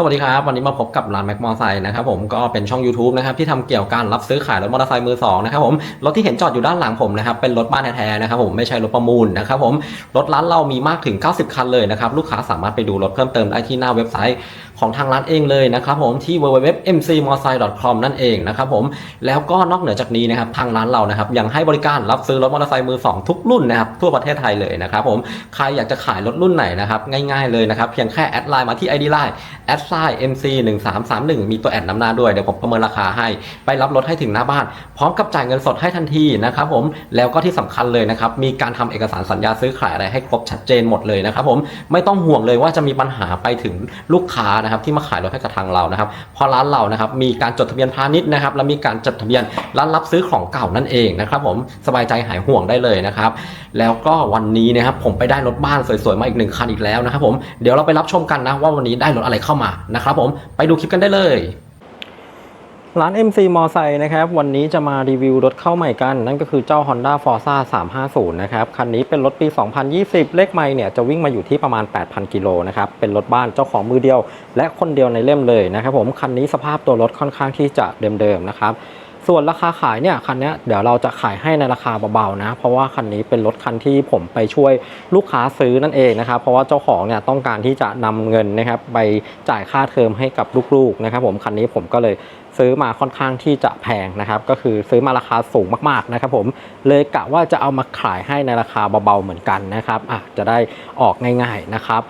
สวัสดีครับ วันนี้มาพบกับร้านแม็กมอไซค์นะครับผมก็เป็นช่อง YouTube นะครับที่ทำเกี่ยวกับการรับซื้อขายรถมอเตอร์ไซค์มือสองนะครับผมรถที่เห็นจอดอยู่ด้านหลังผมนะครับเป็นรถบ้านแท้ๆนะครับผมไม่ใช่รถประมูลนะครับผมรถร้านเรามีมากถึง 90 คันเลยนะครับลูกค้าสามารถไปดูรถเพิ่มเติมได้ที่หน้าเว็บไซต์ ของทางร้านเองเลยนะครับผมที่ www.mcmotorcycle.com นั่นเองนะครับผมแล้วก็นอกเหนือจากนี้นะครับทางร้านเรานะครับยังให้บริการรับซื้อรถมอเตอร์ไซค์มือสองทุกรุ่นนะครับทั่วประเทศไทยเลยนะครับผมใครอยากจะขายรถรุ่นไหนนะครับง่ายๆเลยนะครับเพียงแค่แอดไลน์มาที่ ID Line แอดไซน์ MC 1 3 3 1มีตัวแอดนำหน้าด้วยเดี๋ยวผมประเมินราคาให้ ไปรับรถให้ถึงหน้าบ้าน พร้อมกับจ่ายเงินสดให้ทันทีนะครับผมแล้วก็ที่สำคัญเลยนะครับมีการทำเอกสารสัญญาซื้อขายอะไรให้ครบชัดเจนหมดเลยนะครับผมไม่ต้องห่วงเลยว่าจะมีปัญหาไปถึงลูกค้านะครับที่มาขายรถให้กับทางเรานะครับเพราะร้านเรานะครับมีการจดทะเบียนพาณิชย์นะครับและมีการจดทะเบียนร้านรับซื้อของเก่านั่นเองนะครับผมสบายใจหายห่วงได้เลยนะครับแล้วก็วันนี้นะครับผมไปได้รถบ้านสวยๆมาอีกหนึ่งคันอีกแล้วนะครับผมเดี๋ยวเราไปรับชมกันนะว่าวันนี้ได้รถอะไรเข้ามานะครับผมไปดูคลิปกันได้เลย ร้าน MC มอไซค์นะครับ วันนี้จะมารีวิวรถเข้าใหม่กัน นั่นก็คือเจ้า Honda Forza 350 นะครับ คันนี้เป็นรถปี 2020 เลขไม่เนี่ยจะวิ่งมาอยู่ที่ประมาณ 8,000 กิโลนะครับ เป็นรถบ้านเจ้าของมือเดียว และคนเดียวในเล่มเลยนะครับผม คันนี้สภาพตัวรถค่อนข้างที่จะเดิมๆนะครับ ส่วนราคาขายเนี่ยคันนี้เดี๋ยวเราจะขายให้ในราคาเบาๆนะ เพราะว่าคันนี้เป็นรถคันที่ผมไปช่วยลูกค้าซื้อนั่นเองนะครับเพราะว่าเจ้าของเนี่ยต้องการที่จะนำเงินนะครับไปจ่ายค่าเทอมให้กับลูกๆนะครับผมคันนี้ผมก็เลยซื้อมาค่อนข้างที่จะแพงนะครับก็คือซื้อมาราคาสูงมากๆนะครับผมเลยกะว่าจะเอามาขายให้ในราคาเบาๆเหมือนกันนะครับอะจะได้ออกง่ายๆนะครับ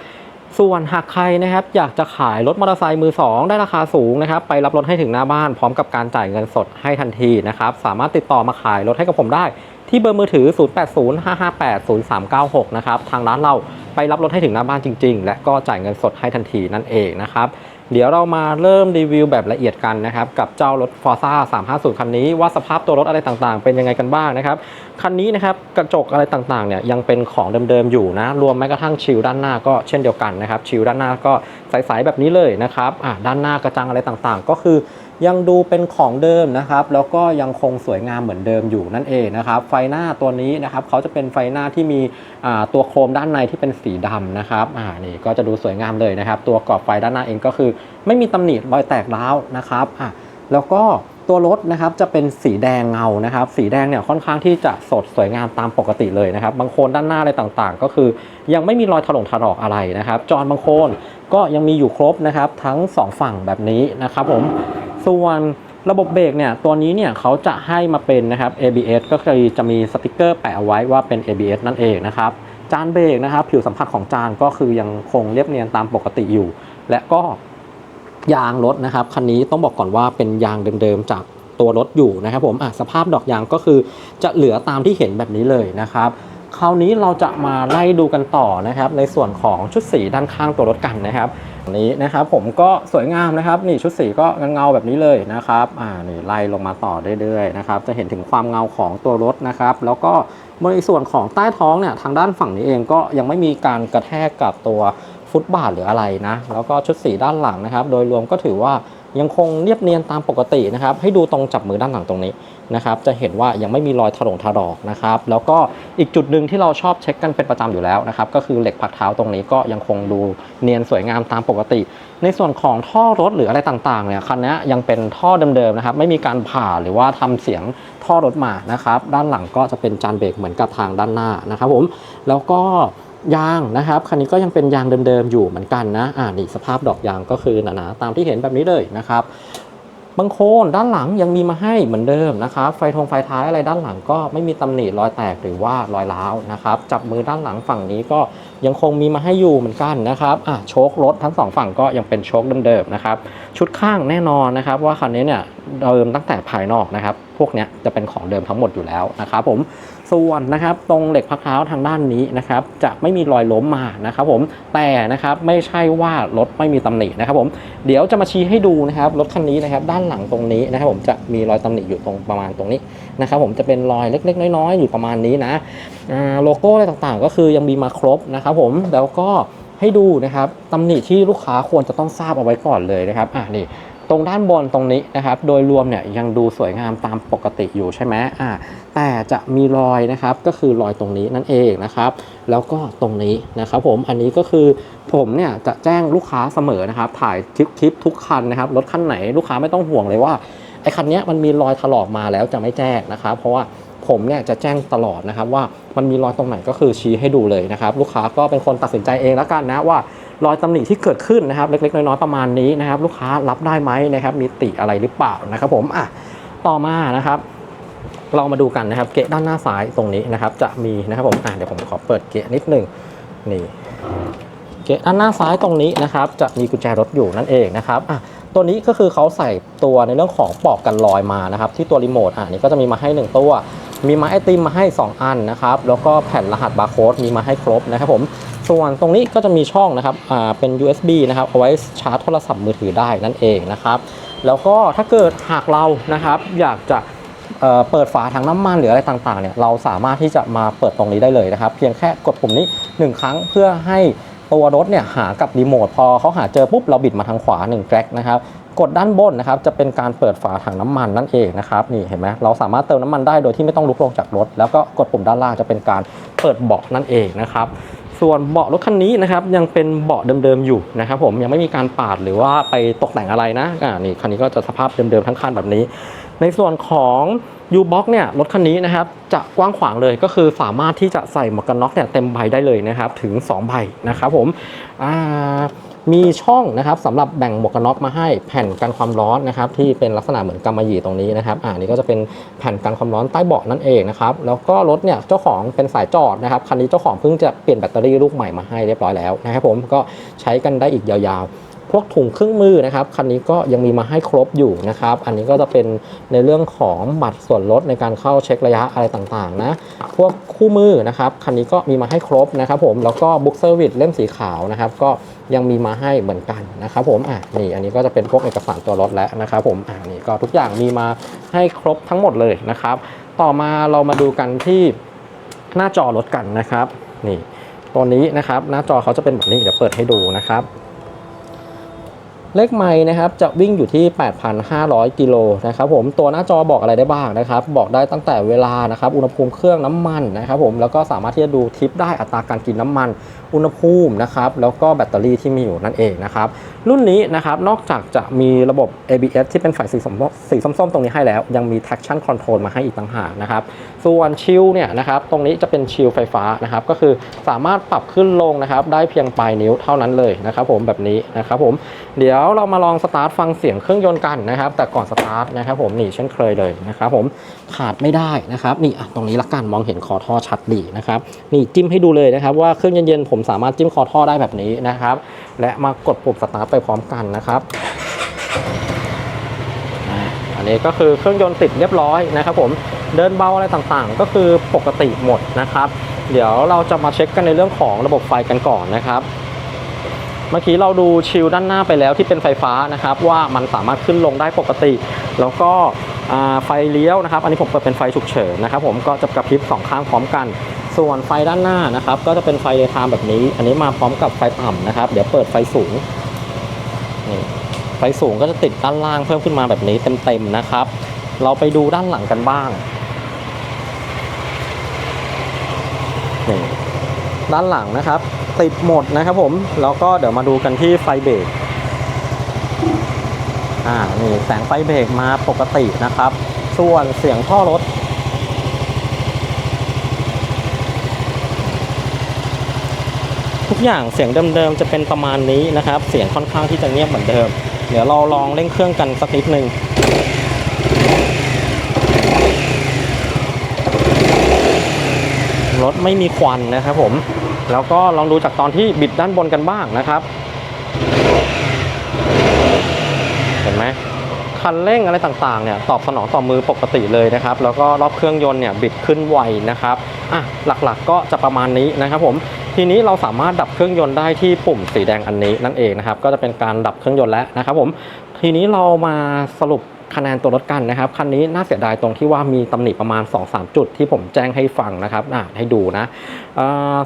ส่วนหากใครนะครับอยากจะขายรถมอเตอร์ไซค์มือ 2 ได้ราคาสูงนะครับไปรับรถให้ถึงหน้าบ้านพร้อมกับการจ่ายเงินสดให้ทันทีนะครับสามารถติดต่อมาขายรถให้กับผมได้ ที่เบอร์มือถือ 0805580396 นะครับทางร้านเราไปรับรถให้ถึงหน้าบ้านจริง ๆ และก็จ่ายเงินสดให้ทันทีนั่นเองนะครับ เดี๋ยวเรามาเริ่มรีวิวแบบละเอียดกันนะครับกับเจ้ารถ Forza 350 คันนี้ว่าสภาพตัวรถอะไรต่างๆ เป็นยังไงกันบ้างนะครับคันนี้นะครับกระจกอะไรต่างๆเนี่ยยังเป็นของเดิมๆอยู่นะรวมแม้กระทั่งชิลด้านหน้าก็เช่นเดียวกันนะครับชิลด้านหน้าก็ใสๆแบบนี้เลยนะครับอะด้านหน้ากระจังอะไรต่างๆ ก็คือ ยังดูเป็นของเดิมนะครับ แล้วก็ยังคงสวยงามเหมือนเดิมอยู่นั่นเองนะครับ ไฟหน้าตัวนี้นะครับเขาจะเป็นไฟหน้าที่มีตัวโครมด้านในที่เป็นสีดำนะครับอ่านี่ก็จะดูสวยงามเลยนะครับ ตัวกรอบไฟด้านหน้าเองก็คือ ไม่มีตำหนิรอยแตกร้าวนะครับอะแล้วก็ตัวรถนะครับจะเป็นสีแดงเงานะครับ สีแดงเนี่ยค่อนข้างที่จะสดสวยงามตามปกติเลยนะครับ บางโคนด้านหน้าอะไรต่างๆ ก็คือ ยังไม่มีรอยถลงถลอกอะไรนะครับ จอนบางโคนก็ยังมีอยู่ครบนะครับ ทั้งสองฝั่งแบบนี้นะครับผม ส่วนระบบเบรกเนี่ยตัวนี้เนี่ยเขาจะให้มาเป็นนะครับ ABS ก็คือจะมีสติกเกอร์แปะเอาไว้ว่าเป็น ABS นั่นเองนะครับจานเบรกนะครับผิวสัมผัสของจานก็คือยังคงเรียบเนียนตามปกติอยู่ และก็ยางรถนะครับคันนี้ต้องบอกก่อนว่าเป็นยางเดิมๆจากตัวรถอยู่นะครับผมสภาพดอกยางก็คือจะเหลือตามที่เห็นแบบนี้เลยนะครับคราวนี้เราจะมาไล่ดูกันต่อนะครับในส่วนของชุดสีด้านข้างตัวรถกันนะครับ นี้นะครับผมก็สวยงามนะครับนี่ชุดสีก็เงาๆแบบนี้เลยนะครับอ่านี่ไล่ลงมาต่อเรื่อยๆนะครับจะเห็นถึงความเงาของตัวรถนะครับ แล้วก็ในส่วนของใต้ท้องเนี่ยทางด้านฝั่งนี้เองก็ยังไม่มีการกระแทกกับตัวฟุตบาทหรืออะไรนะแล้วก็ชุดสีด้านหลังนะครับ โดยรวมก็ถือว่า ยังคงเรียบเนียนตามปกตินะครับ ให้ดูตรงจับมือด้านหลังตรงนี้นะครับ จะเห็นว่ายังไม่มีรอยถลงถลอกนะครับ แล้วก็อีกจุดหนึ่งที่เราชอบเช็คกันเป็นประจำอยู่แล้วนะครับ ก็คือเหล็กพักเท้าตรงนี้ก็ยังคงดูเนียนสวยงามตามปกติ ในส่วนของท่อรถหรืออะไรต่างๆเนี่ยคันนี้ยังเป็นท่อเดิมๆนะครับ ไม่มีการผ่าหรือว่าทำเสียงท่อรถมานะครับ ด้านหลังก็จะเป็นจานเบรกเหมือนกับทางด้านหน้านะครับผม แล้วก็ ยางนะครับคันนี้ก็ยังเป็นยางเดิมๆอยู่เหมือนกันนะอ่านี่สภาพดอกยางก็คือหนาๆตามที่เห็นแบบนี้เลยนะครับบางโคนด้านหลังยังมีมาให้เหมือนเดิมนะครับไฟทงไฟท้ายอะไรด้านหลังก็ไม่มีตำหนิรอยแตกหรือว่ารอยร้าวนะครับจับมือด้านหลังฝั่งนี้ก็ยังคงมีมาให้อยู่เหมือนกันนะครับอะโชครถทั้งสองฝั่งก็ยังเป็นโชคเดิมๆนะครับชุดข้างแน่นอนนะครับว่าคันนี้เนี่ยเดิมตั้งแต่ภายนอกนะครับพวกเนี้ยจะเป็นของเดิมทั้งหมดอยู่แล้วนะครับผม ส่วนนะครับตรงเหล็กพักเท้าทางด้านนี้นะครับจะไม่มีรอยล้มมานะครับผมแต่นะครับไม่ใช่ว่ารถไม่มีตำหนินะครับผมเดี๋ยวจะมาชี้ให้ดูนะครับรถคันนี้นะครับด้านหลังตรงนี้นะครับผมจะมีรอยตำหนิอยู่ตรงประมาณตรงนี้นะครับผมจะเป็นรอยเล็ก ๆ น้อยๆอยู่ประมาณนี้นะโลโก้อะไรต่างๆ ก็คือยังมีมาครบนะครับผมแล้วก็ให้ดูนะครับตำหนิที่ลูกค้าควรจะต้องทราบเอาไว้ก่อนเลยนะครับอะนี่ ตรงด้านบนตรงนี้นะครับ โดยรวมเนี่ยยังดูสวยงามตามปกติอยู่ใช่ไหมอ่าแต่จะมีรอยนะครับก็คือรอยตรงนี้นั่นเองนะครับ แล้วก็ตรงนี้นะครับผมอันนี้ก็คือผมเนี่ยจะแจ้งลูกค้าเสมอนะครับ ถ่ายคลิปลปทุกคันนะครับรถคันไหนลูกค้าไม่ต้องห่วงเลยว่าไอ้คันเนี้ยมันมีรอยถลอกมาแล้วจะไม่แจ้งนะครับ เพราะว่าผมเนี่ยจะแจ้งตลอดนะครับว่ามันมีรอยตรงไหนก็คือชี้ให้ดูเลยนะครับ ลูกค้าก็เป็นคนตัดสินใจเองแล้วกันนะว่า รอยตำหนิที่เกิดขึ้นนะครับเล็กๆน้อยๆประมาณนี้นะครับลูกค้ารับได้ไหมนะครับมีติอะไรหรือเปล่านะครับผมอะต่อมานะครับเรามาดูกันนะครับเกะด้านหน้าซ้ายตรงนี้นะครับ จะมีนะครับผมอะเดี๋ยวผมขอเปิดเกะนิดนึงนี่เกะด้านหน้าซ้ายตรงนี้นะครับ จะมีกุญแจรถอยู่นั่นเองนะครับอะตัวนี้ก็คือเขาใส่ตัวในเรื่องของปอกกันรอยมานะครับ ที่ตัวรีโมทอะนี่ก็จะมีมาให้หนึ่งตัว มีไม้ไอติมมาให้ 2 อันนะครับ แล้วก็แผ่นรหัสบาร์โค้ดมีมาให้ครบนะครับผม ส่วนตรงนี้ก็จะมีช่องนะครับอ่าเป็น USB นะครับเอาไว้ชาร์จโทรศัพท์มือถือได้นั่นเองนะครับแล้วก็ถ้าเกิดหากเรานะครับอยากจะเปิดฝาถังน้ำมันหรืออะไรต่างๆเนี่ยเราสามารถที่จะมาเปิดตรงนี้ได้เลยนะครับ เพียงแค่กดปุ่มนี้ 1 ครั้งเพื่อให้ตัวรถเนี่ยหากับรีโมทพอเขาหาเจอปุ๊บเราบิดมาทางขวา1แกร็กนะครับกดด้านบนนะครับจะเป็นการเปิดฝาถังน้ำมันนั่นเองนะครับนี่เห็นไหมเราสามารถเติมน้ำมันได้โดยที่ไม่ต้องลุกลงจากรถ แล้วก็กดปุ่มด้านล่างจะเป็นการเปิดเบาะนั่นเองนะครับ ส่วนเบาะรถคันนี้นะครับยังเป็นเบาะเดิมๆอยู่นะครับผมยังไม่มีการปาดหรือว่าไปตกแต่งอะไรนะอ่านี่คันนี้ก็จะสภาพเดิมๆทั้งคันแบบนี้ ในส่วนของ u b o x เนี่ยรถคันนี้นะครับจะกว้างขวางเลยก็คือสามารถที่จะใส่หมวกกันน็อกเนี่ยเต็มใบได้เลยนะครับถึง 2 ใบนะครับผมอ่า มีช่องนะครับสำหรับแบ่งหมวกกันน็อกมาให้แผ่นกันความร้อนนะครับที่เป็นลักษณะเหมือนกำมะหยี่ตรงนี้นะครับอ่านี่ก็จะเป็นแผ่นกันความร้อนใต้เบาะนั่นเองนะครับแล้วก็รถเนี่ยเจ้าของเป็นสายจอดนะครับคันนี้เจ้าของเพิ่งจะเปลี่ยนแบตเตอรี่ลูกใหม่มาให้เรียบร้อยแล้วนะครับผมก็ใช้กันได้อีกยาวๆ พวกถุงเครื่องมือนะครับ คันนี้ก็ยังมีมาให้ครบอยู่นะครับ อันนี้ก็จะเป็นในเรื่องของบัตรส่วนลดในการเข้าเช็คระยะอะไรต่างๆนะ พวกคู่มือนะครับ คันนี้ก็มีมาให้ครบนะครับผม แล้วก็บุ๊กเซอร์วิสเล่มสีขาวนะครับ ก็ยังมีมาให้เหมือนกันนะครับผม อะนี่อันนี้ก็จะเป็นพวกเอกสารตัวรถแล้วนะครับผม อะนี่ก็ทุกอย่างมีมาให้ครบทั้งหมดเลยนะครับ ต่อมาเรามาดูกันที่หน้าจอรถกันนะครับ นี่ตัวนี้นะครับหน้าจอเขาจะเป็นแบบนี้เดี๋ยวเปิดให้ดูนะครับ เลขไม้นะครับจะวิ่งอยู่ที่ 8,500 กิโลนะครับผมตัวหน้าจอบอกอะไรได้บ้างนะครับ บอกได้ตั้งแต่เวลานะครับอุณหภูมิเครื่องน้ำมันนะครับผมแล้วก็สามารถที่จะดูทิปได้อัตราการกินน้ำมัน อุณหภูมินะครับแล้วก็แบตเตอรี่ที่มีอยู่นั่นเองนะครับรุ่นนี้นะครับนอกจากจะมีระบบ ABS ที่เป็นไฟสีส้มสีส้มๆตรงนี้ให้แล้ว ยังมี traction control มาให้อีกต่างหากนะครับส่วนชิลเนี่ยนะครับตรงนี้จะเป็นชิลไฟฟ้านะครับก็คือสามารถปรับขึ้นลงนะครับได้เพียงปลายนิ้วเท่านั้นเลยนะครับผมแบบนี้นะครับผมเดี๋ยวเรามาลองสตาร์ทฟังเสียงเครื่องยนต์กันนะครับ แต่ก่อนสตาร์ทนะครับผมนี่เช่นเคยเลยนะครับผมขาดไม่ได้นะครับนี่ตรงนี้ละกันมองเห็นคอท่อชัดดีนะครับนี่จิ้มให้ดูเลยนะครับ ว่าเครื่องเย็นๆผมสามารถจิ้มคอท่อได้แบบนี้นะครับ และมากดปุ่มสตาร์ทไปพร้อมกันนะครับอันนี้ก็คือเครื่องยนต์ติดเรียบร้อยนะครับ ผมเดินเบาอะไรต่างๆ ก็คือปกติหมดนะครับ เดี๋ยวเราจะมาเช็คกันในเรื่องของระบบไฟกันก่อนนะครับ เมื่อกี้เราดูชิลด้านหน้าไปแล้วที่เป็นไฟฟ้านะครับ ว่ามันสามารถขึ้นลงได้ปกติ แล้วก็ไฟเลี้ยวนะครับ อันนี้ผมเปิดเป็นไฟฉุกเฉินนะครับ ผมก็จะกระพริบสองข้างพร้อมกัน ส่วนไฟด้านหน้านะครับ ก็จะเป็นไฟเดย์ไทม์แบบนี้ อันนี้มาพร้อมกับไฟต่ำนะครับ เดี๋ยวเปิดไฟสูงนี่ไฟสูงก็จะติดด้านล่างเพิ่มขึ้นมาแบบนี้เต็มๆนะครับ เราไปดูด้านหลังกันบ้างนี่ ด้านหลังนะครับ ติดหมดนะครับผม แล้วก็เดี๋ยวมาดูกันที่ไฟเบรกอ่านี่แสงไฟเบรกมาปกตินะครับ ส่วนเสียงท่อรถ ทุกอย่างเสียงเดิมๆจะเป็นประมาณนี้นะครับ เสียงค่อนข้างที่จะเงียบเหมือนเดิม เดี๋ยวเราลองเร่งเครื่องกันสักนิดนึง รถไม่มีควันนะครับผม แล้วก็ลองดูจากตอนที่บิดด้านบนกันบ้างนะครับ เห็นไหมคันเร่งอะไรต่างๆเนี่ยตอบสนองต่อมือปกติเลยนะครับ แล้วก็รอบเครื่องยนต์เนี่ยบิดขึ้นไวนะครับอะหลักๆก็จะประมาณนี้นะครับผมทีนี้เราสามารถดับเครื่องยนต์ได้ที่ปุ่มสีแดงอันนี้นั่นเองนะครับ ก็จะเป็นการดับเครื่องยนต์แล้วนะครับผมทีนี้เรามาสรุป คะแนนตัวรถกันนะครับคันนี้น่าเสียดายตรงที่ว่ามีตำหนิประมาณ 2-3 จุดที่ผมแจ้งให้ฟังนะครับให้ดูนะ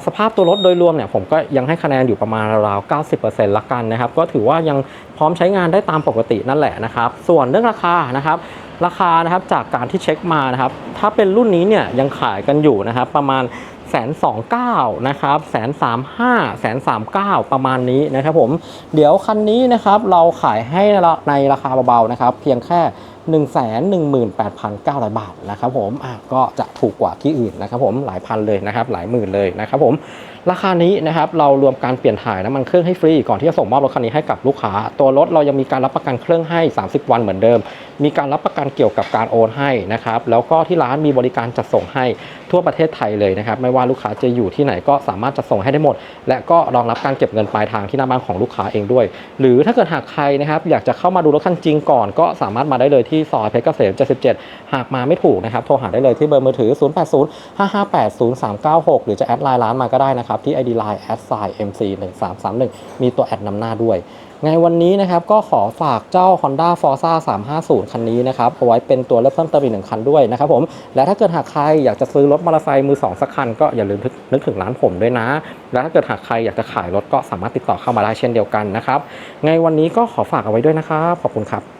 สภาพตัวรถโดยรวมเนี่ยผมก็ยังให้คะแนนอยู่ประมาณราวๆ90%ละกันนะครับก็ถือว่ายังพร้อมใช้งานได้ตามปกตินั่นแหละนะครับส่วนเรื่องราคานะครับราคานะครับจากการที่เช็คมานะครับถ้าเป็นรุ่นนี้เนี่ยยังขายกันอยู่นะครับประมาณ แสนสองเก้านะครับแสนสามห้าแสนสามเก้าประมาณนี้นะครับผมเดี๋ยวคันนี้นะครับเราขายให้ในราคาเบาๆนะครับเพียงแค่1 1 8 9 0 0 บาทนะครับผมอะก็จะถูกกว่าที่อื่นนะครับผมหลายพันเลยนะครับหลายหมื่นเลยนะครับผมราคานี้นะครับเรารวมการเปลี่ยนถ่ายน้ำมันเครื่องให้ฟรีก่อนที่จะส่งมอบรถคันนี้ให้กับลูกค้า ตัวรถเรายังมีการรับประกันเครื่องให้ 30 วันเหมือนเดิม มีการรับประกันเกี่ยวกับการโอนให้นะครับแล้วก็ที่ร้านมีบริการจัดส่งให้ ทั่วประเทศไทยเลยนะครับไม่ว่าลูกค้าจะอยู่ที่ไหนก็สามารถจัดส่งให้ได้หมด และก็รองรับการเก็บเงินปลายทางที่หน้าบ้านของลูกค้าเองด้วย หรือถ้าเกิดหากใครนะครับอยากจะเข้ามาดูรถคันจริงก่อน ก็สามารถมาได้เลยที่ซอยเพชรเกษม 77 หากมาไม่ถูกนะครับโทรหาได้เลยที่เบอร์มือถือ 0805580396 หรือจะแอดไลน์ร้านมาก็ได้นะครับที่ ID Line s i mc 1 3 3 1มีตัวแอดนำหน้าด้วย ในวันนี้นะครับก็ขอฝากเจ้า Honda Forza 350 คันนี้นะครับเอาไว้เป็นตัวเลือกเพิ่มเติมอีกหนึ่งคันด้วยนะครับผม และถ้าเกิดหากใครอยากจะซื้อรถมอเตอร์ไซค์มือสองสักคันก็อย่าลืมนึกถึงร้านผมด้วยนะ และถ้าเกิดหากใครอยากจะขายรถก็สามารถติดต่อเข้ามาได้เช่นเดียวกันนะครับ ในวันนี้ก็ขอฝากเอาไว้ด้วยนะครับ ขอบคุณครับ